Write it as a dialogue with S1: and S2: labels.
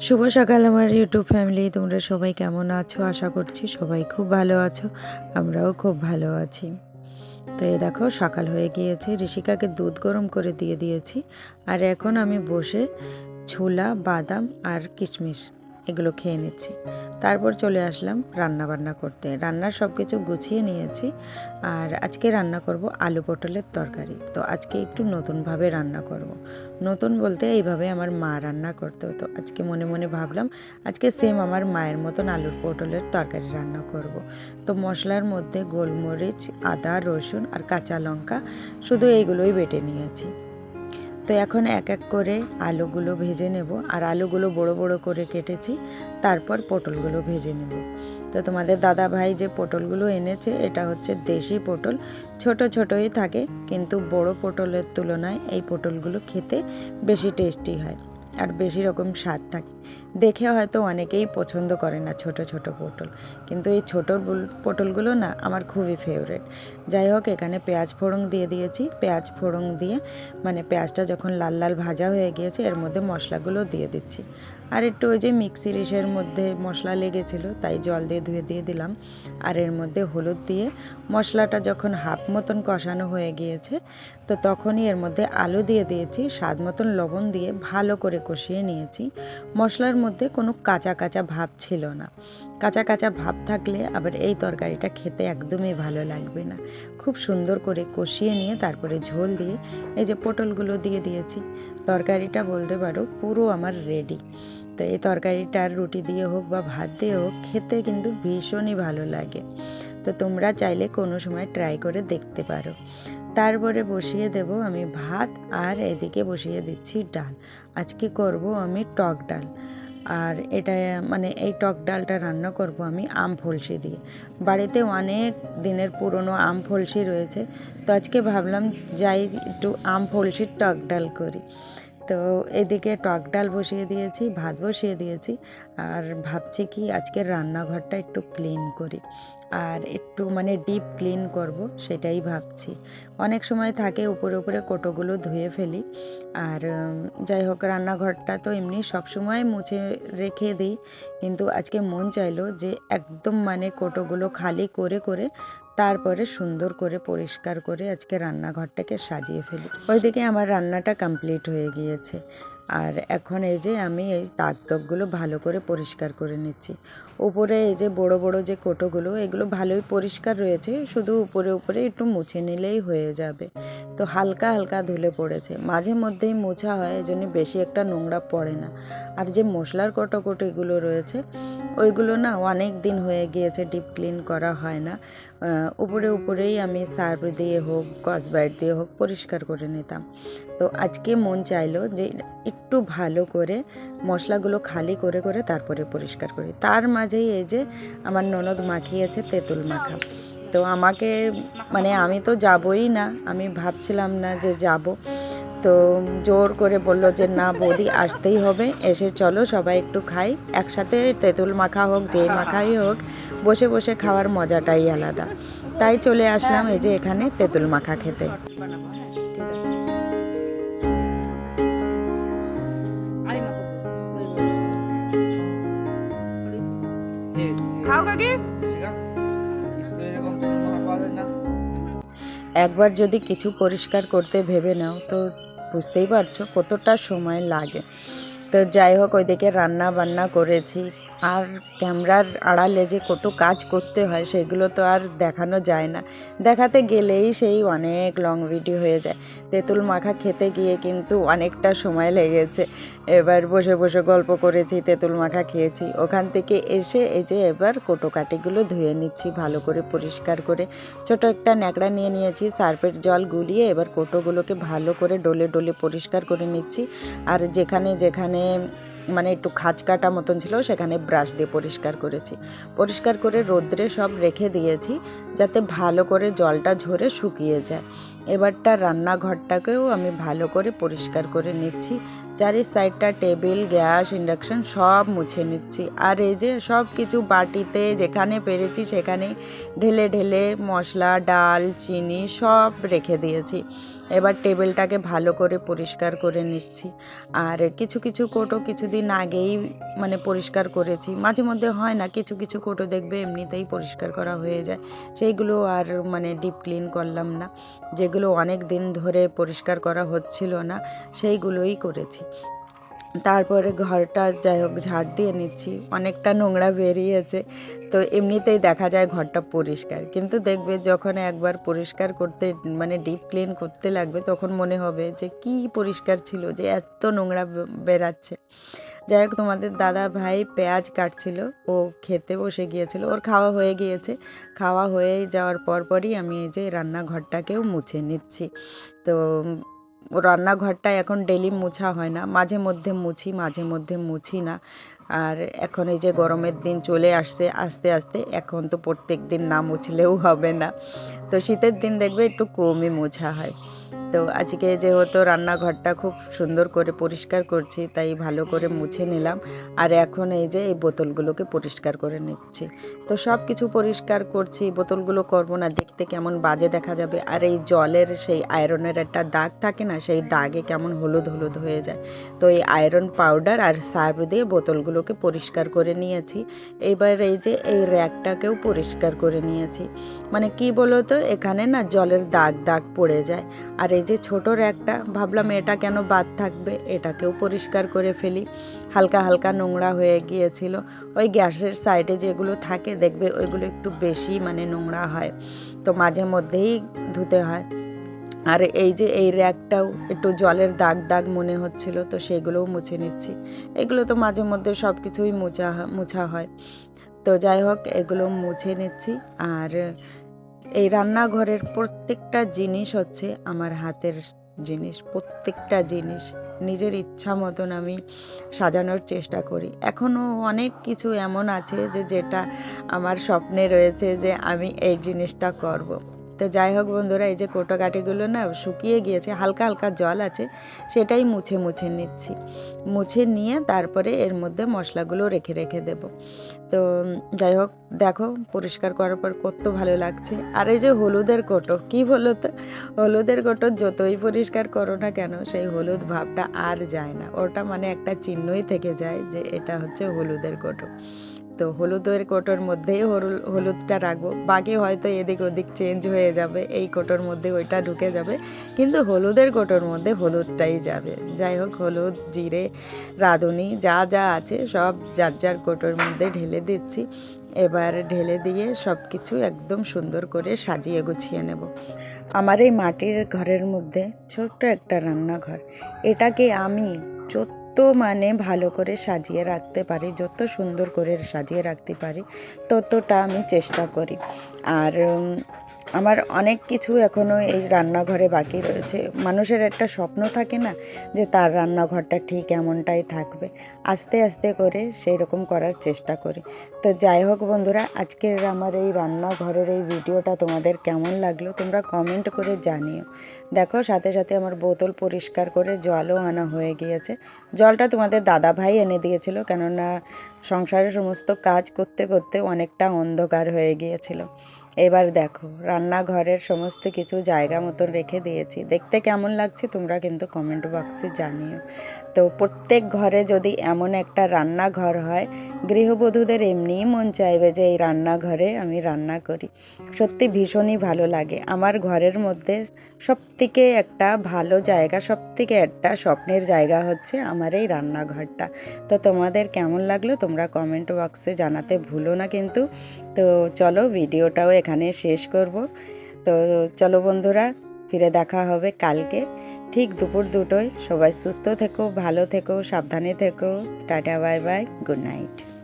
S1: শুভ সকাল আমার YouTube family তোমরা সবাই কেমন আছো? আশা করছি সবাই খুব ভালো আছো। আমরাও খুব ভালো আছি। তো এই দেখো, সকাল হয়ে গিয়েছে। ঋষিকাকে দুধ গরম করে দিয়ে দিয়েছি। আর এখন আমি বসে ছোলা, বাদাম আর কিশমিশ। এগুলো খেয়ে নিচ্ছি। তারপর চলে আসলাম রান্না বান্না করতে। রান্নার সব কিছু গুছিয়ে নিয়েছি। আর আজকে রান্না করব আলু পটলের তরকারি। তো আজকে একটু নতুনভাবে রান্না করব। নতুন বলতে এইভাবে আমার মা রান্না করতে। হতো আজকে মনে মনে ভাবলাম আজকে সেম আমার মায়ের মতন আলুর পটলের তরকারি রান্না করব। তো মশলার মধ্যে গোলমরিচ, আদা, রসুন আর কাঁচা লঙ্কা শুধু এইগুলোই বেটে নিয়েছি। তো এখন এক এক করে আলুগুলো ভেজে নেব। আর আলুগুলো বড় বড় করে কেটেছি, তারপর পটলগুলো ভেজে নেব। তো তোমাদের দাদা ভাই যে পটলগুলো এনেছে, এটা হচ্ছে দেশি পটল। ছোট ছোটই থাকে, কিন্তু বড় পটলের তুলনায় এই পটলগুলো খেতে বেশি টেস্টি হয়। আর বেশি রকম স্বাদ থাকে। দেখে হয়তো অনেকেই পছন্দ করে না ছোট ছোট পটল। কিন্তু এই ছোট পটলগুলো না আমার খুবই ফেভারেট যাই হোক, এখানে পেঁয়াজ ফোড়ন দিয়ে দিয়েছি। পেঁয়াজ ফোড়ন দিয়ে মানে পেঁয়াজটা যখন লাল লাল ভাজা হয়ে গিয়েছে, এর মধ্যে মশলাগুলো দিয়ে দিচ্ছি। আর একটু ওই যে মিক্সি ইসের মধ্যে মশলা লেগেছিলো, তাই জল দিয়ে ধুয়ে দিয়ে দিলাম। আর এর মধ্যে হলুদ দিয়ে মশলাটা যখন হাফ মতন কষানো হয়ে গিয়েছে, তো তখনই এর মধ্যে আলু দিয়ে দিয়েছি। স্বাদ মতন লবণ দিয়ে ভালো করে কষিয়ে নিয়েছি। মশলার মধ্যে কোনো কাঁচা কাঁচা ভাব ছিল না। কাঁচা কাঁচা ভাব থাকলে আবার এই তরকারিটা খেতে একদমই ভালো লাগবে না। খুব সুন্দর করে কষিয়ে নিয়ে তারপরে ঝোল দিয়ে এই যে পটলগুলো দিয়ে দিয়েছি। তরকারিটা বলতে পারো পুরো আমার রেডি তো এই তরকারিটা আর রুটি দিয়ে হোক বা ভাত দিয়ে হোক খেতে কিন্তু ভীষণই ভালো লাগে। তো তোমরা চাইলে কোনো সময় ট্রাই করে দেখতে পারো। তারপরে বসিয়ে দেব আমি ভাত আর এদিকে বসিয়ে দিচ্ছি ডাল। আজকে করব আমি টক ডাল। আর এটা মানে এই টক ডালটা রান্না করব আমি আম ফলসি দিয়ে। বাড়িতে অনেক দিনের পুরনো আম ফলসি রয়েছে, তো আজকে ভাবলাম যাই একটু আম ফলসির টক ডাল করি। তো এদিকে টক ডাল বসিয়ে দিয়েছি, ভাত বসিয়ে দিয়েছি। আর ভাবছি কি আজকে রান্নাঘরটা একটু ক্লিন করি। আর একটু মানে ডিপ ক্লিন করব, সেটাই ভাবছি। অনেক সময় থাকে উপরে উপরে কোটোগুলো ধুয়ে ফেলি। আর যাই হোক, রান্নাঘরটা তো এমনি সবসময় মুছে রেখে দিই। কিন্তু আজকে মন চাইলো যে একদম মানে কোটোগুলো খালি করে করে তারপরে সুন্দর করে পরিষ্কার করে আজকে রান্নাঘরটাকে সাজিয়ে ফেলি। ওইদিকে আমার রান্নাটা কমপ্লিট হয়ে গিয়েছে। আর এখন এই যে আমি এই দাগ দাগগুলো ভালো করে পরিষ্কার করে নিচ্ছি। উপরে এই যে বড় বড় যে কোটোগুলো, এগুলো ভালোই পরিষ্কার রয়েছে, শুধু উপরে উপরে একটু মুছে নিলেই হয়ে যাবে। তো হালকা হালকা ধুলে পড়েছে। মাঝে মধ্যেই মোছা হয় এই জন্য বেশি একটা নোংরা পড়ে না। আর যে মশলার কটোকটিগুলো রয়েছে, ওইগুলো না অনেক দিন হয়ে গিয়েছে ডিপ ক্লিন করা হয় না। উপরে উপরেই আমি সার্ফ দিয়ে হোক কসবাইট দিয়ে হোক পরিষ্কার করে নিতাম। তো আজকে মন চাইলো যে একটু ভালো করে মশলাগুলো খালি করে করে তারপরে পরিষ্কার করি। তার মাঝেই এই যে আমার ননদ মাখিয়েছে তেঁতুল মাখা। তো আমাকে মানে আমি তো যাবই না, আমি ভাবছিলাম না যে যাব। তো জোর করে বলল যে, না বৌদি, আসতেই হবে। এসে চলো সবাই একটু খাই। একসাথে তেঁতুল মাখা হোক যে মাখাই হোক বসে বসে খাওয়ার মজাটাই আলাদা। তাই চলে আসলাম এই যে এখানে তেঁতুল মাখা খেতে। একবার যদি কিছু পরিষ্কার করতে ভেবে নাও তো বুঝতেই পারছ কতটা সময় লাগে। তো যাই হোক ওইদিকে রান্না বান্না করেছি। আর ক্যামেরার আড়ালে যে কত কাজ করতে হয়, সেগুলো তো আর দেখানো যায় না। দেখাতে গেলেই সেই অনেক লং ভিডিও হয়ে যায়। তেঁতুল মাখা খেতে গিয়ে কিন্তু অনেকটা সময় লেগেছে। এবার বসে বসে গল্প করেছি, তেঁতুল মাখা খেয়েছি। ওখান থেকে এসে এই যে এবার কোটোকাটিগুলো ধুয়ে নিচ্ছি, ভালো করে পরিষ্কার করে। ছোট একটা ন্যাকড়া নিয়ে নিয়েছি, সার্ফের জল গুলিয়ে এবার কোটোগুলোকে ভালো করে ডলে ডলে পরিষ্কার করে নিচ্ছি। আর যেখানে যেখানে মানে একটু খাঁজ কাটা মতন ছিল, সেখানে ব্রাশ দিয়ে পরিষ্কার করেছি। পরিষ্কার করে রোদ্রে সব রেখে দিয়েছি, যাতে ভালো করে জলটা ঝরে শুকিয়ে যায়। এবারটা রান্নাঘরটাকেও আমি ভালো করে পরিষ্কার করে নিচ্ছি। চারি সাইডটা টেবিল, গ্যাস, ইন্ডাকশন সব মুছে নিচ্ছি। আর এই যে সব কিছু বাটিতে যেখানে পেরেছি সেখানে ঢেলে ঢেলে মশলা, ডাল, চিনি সব রেখে দিয়েছি। এবার টেবিলটাকে ভালো করে পরিষ্কার করে নিচ্ছি। আর কিছু কিছু কোটো কিছুদিন আগেই মানে পরিষ্কার করেছি। মাঝে মধ্যে হয় না, কিছু কিছু কোটো দেখবে এমনিতেই পরিষ্কার করা হয়ে যায়। সেইগুলো আর মানে ডিপ ক্লিন করলাম না। যেগুলো অনেক দিন ধরে পরিষ্কার করা হচ্ছিল না সেইগুলোই করেছি। তারপরে ঘরটা যাই হোক ঝাড় দিয়ে নিচ্ছি। অনেকটা নোংরা বেরিয়েছে। তো এমনিতেই দেখা যায় ঘরটা পরিষ্কার। কিন্তু দেখবে যখন একবার পরিষ্কার করতে মানে ডিপ ক্লিন করতে লাগবে, তখন মনে হবে যে কি পরিষ্কার ছিল, যে এত নোংরা বেরাচ্ছে। যাই হোক, তোমাদের দাদা ভাই পেঁয়াজ কাটছিল। ও খেতে বসে গিয়েছিল। ওর খাওয়া হয়ে গিয়েছে। খাওয়া হয়ে যাওয়ার পরপরই আমি এই যে রান্নাঘরটাকেও মুছে নিচ্ছি। তো রান্নাঘরটা এখন ডেলি মোছা হয় না। মাঝে মধ্যে মুছি, মাঝে মধ্যে মুছি না। আর এখন এই যে গরমের দিন চলে আসছে, আস্তে আস্তে এখন তো প্রত্যেক দিন না মুছলেও হবে না। তো শীতের দিন দেখবে একটু কমই মোছা হয়। তো আজকে যেহেতু রান্নাঘরটা খুব সুন্দর করে পরিষ্কার করছি, তাই ভালো করে মুছে নিলাম। আর এখন এই যে, এই বোতলগুলোকে পরিষ্কার করে নিচ্ছি। তো সব কিছু পরিষ্কার করছি, বোতলগুলো করব না, দেখতে কেমন বাজে দেখা যাবে। আর এই জলের সেই আয়রনের একটা দাগ থাকে না, সেই দাগে কেমন হলুদ হলুদ হয়ে যায়। তো এই আয়রন পাউডার আর সার্ফ দিয়ে বোতলগুলোকে পরিষ্কার করে নিয়েছি। এবার এই যে, এই র্যাকটাকেও পরিষ্কার করে নিয়েছি। মানে কি বলো তো এখানে না জলের দাগ দাগ পড়ে যায়। আর এই যে ছোট র্যাকটা ভাবলাম এটা কেন বাদ থাকবে? এটাকেও পরিষ্কার করে ফেলি। হালকা হালকা নোংরা হয়ে গিয়েছিল। ওই গ্যাসের সাইডে যেগুলো থাকে, দেখবে ওইগুলো একটু বেশি মানে নোংরা হয়। তো মাঝে মধ্যেই ধুতে হয়। আর এই যে এই র্যাকটাও একটু জলের দাগ দাগ মনে হচ্ছিল, তো সেগুলোও মুছে নিচ্ছি। এগুলো তো মাঝে মধ্যে সব কিছুই মুছা, মোছা হয়। তো যাই হোক, এগুলো মুছে নিচ্ছি। আর এই রান্নাঘরের প্রত্যেকটা জিনিস হচ্ছে আমার হাতের জিনিস, প্রত্যেকটা জিনিস নিজের ইচ্ছা মতন আমি সাজানোর চেষ্টা করি এখনও অনেক কিছু এমন আছে যে যেটা আমার স্বপ্নে রয়েছে যে আমি এই জিনিসটা করব। তো যাই হোক বন্ধুরা, এই যে কোটোকাটিগুলো না শুকিয়ে গিয়েছে, হালকা হালকা জল আছে, সেটাই মুছে মুছে নিচ্ছি। মুছে নিয়ে তারপরে এর মধ্যে মশলাগুলো রেখে রেখে দেব। তো যাই হোক, দেখো পরিষ্কার করার পর কত ভালো লাগছে। আর এই যে হলুদের কোটো, কি বলো তো? হলুদের কোটো যতই পরিষ্কার করো না কেন, সেই হলুদ ভাবটা আর যায় না। ওটা মানে একটা চিহ্নই থেকে যায় যে এটা হচ্ছে হলুদের কোটো। তো হলুদের কোটোর মধ্যেই হলু- হলুদটা রাখব। বাকি হয়তো এদিক ওদিক চেঞ্জ হয়ে যাবে, এই কোটোর মধ্যে ওইটা ঢুকে যাবে। কিন্তু হলুদের কোটোর মধ্যে হলুদটাই যাবে। যাই হোক, হলুদ, জিরে, রাঁধুনি, যা যা আছে সব যার যার কোটোর মধ্যে ঢেলে দিচ্ছি। এবার ঢেলে দিয়ে সব কিছু একদম সুন্দর করে সাজিয়ে গুছিয়ে নেব। আমার এই মাটির ঘরের মধ্যে ছোট্ট একটা রান্নাঘর। এটাকে আমি যত মানে ভালো করে সাজিয়ে রাখতে পারি, যত সুন্দর করে সাজিয়ে রাখতে পারি, ততটা আমি চেষ্টা করি। আর আমার অনেক কিছু এখনও এই রান্নাঘরে বাকি রয়েছে। মানুষের একটা স্বপ্ন থাকে না যে তার রান্নাঘরটা ঠিক এমনটাই থাকবে। আস্তে আস্তে করে সেই রকম করার চেষ্টা করি। তো যাই হোক বন্ধুরা, আজকের আমার এই রান্নাঘরের এই ভিডিওটা তোমাদের কেমন লাগল তোমরা কমেন্ট করে জানিও। দেখো, সাথে সাথে আমার বোতল পরিষ্কার করে জলও আনা হয়ে গিয়েছে। জলটা তোমাদের দাদা ভাই এনে দিয়েছিল, কেননা সংসারের সমস্ত কাজ করতে করতে অনেকটা অন্ধকার হয়ে গিয়েছিল। এবার দেখো, রান্নাঘরের সমস্ত কিছু জায়গা মতন রেখে দিয়েছি। দেখতে কেমন লাগছে তোমরা কিন্তু কমেন্ট বক্সে জানিও। তো প্রত্যেক ঘরে যদি এমন একটা রান্নাঘর হয়, গৃহবধূদের এমনিই মন চাইবে যে, এই রান্নাঘরে আমি রান্না করি। সত্যি ভীষণই ভালো লাগে। আমার ঘরের মধ্যে সবথেকে একটা ভালো জায়গা, সবথেকে একটা স্বপ্নের জায়গা হচ্ছে আমার এই রান্নাঘরটা। তো তোমাদের কেমন লাগল তোমরা কমেন্ট বক্সে জানাতে ভুলো না কিন্তু। তো চলো ভিডিওটাও এখানে শেষ করব। তো চলো বন্ধুরা, ফিরে দেখা হবে কালকে। ঠিক দুপুর দুটোয়। সবাই সুস্থ থেকো, ভালো থেকো, সাবধানে থেকো। Tata, bye bye, good night.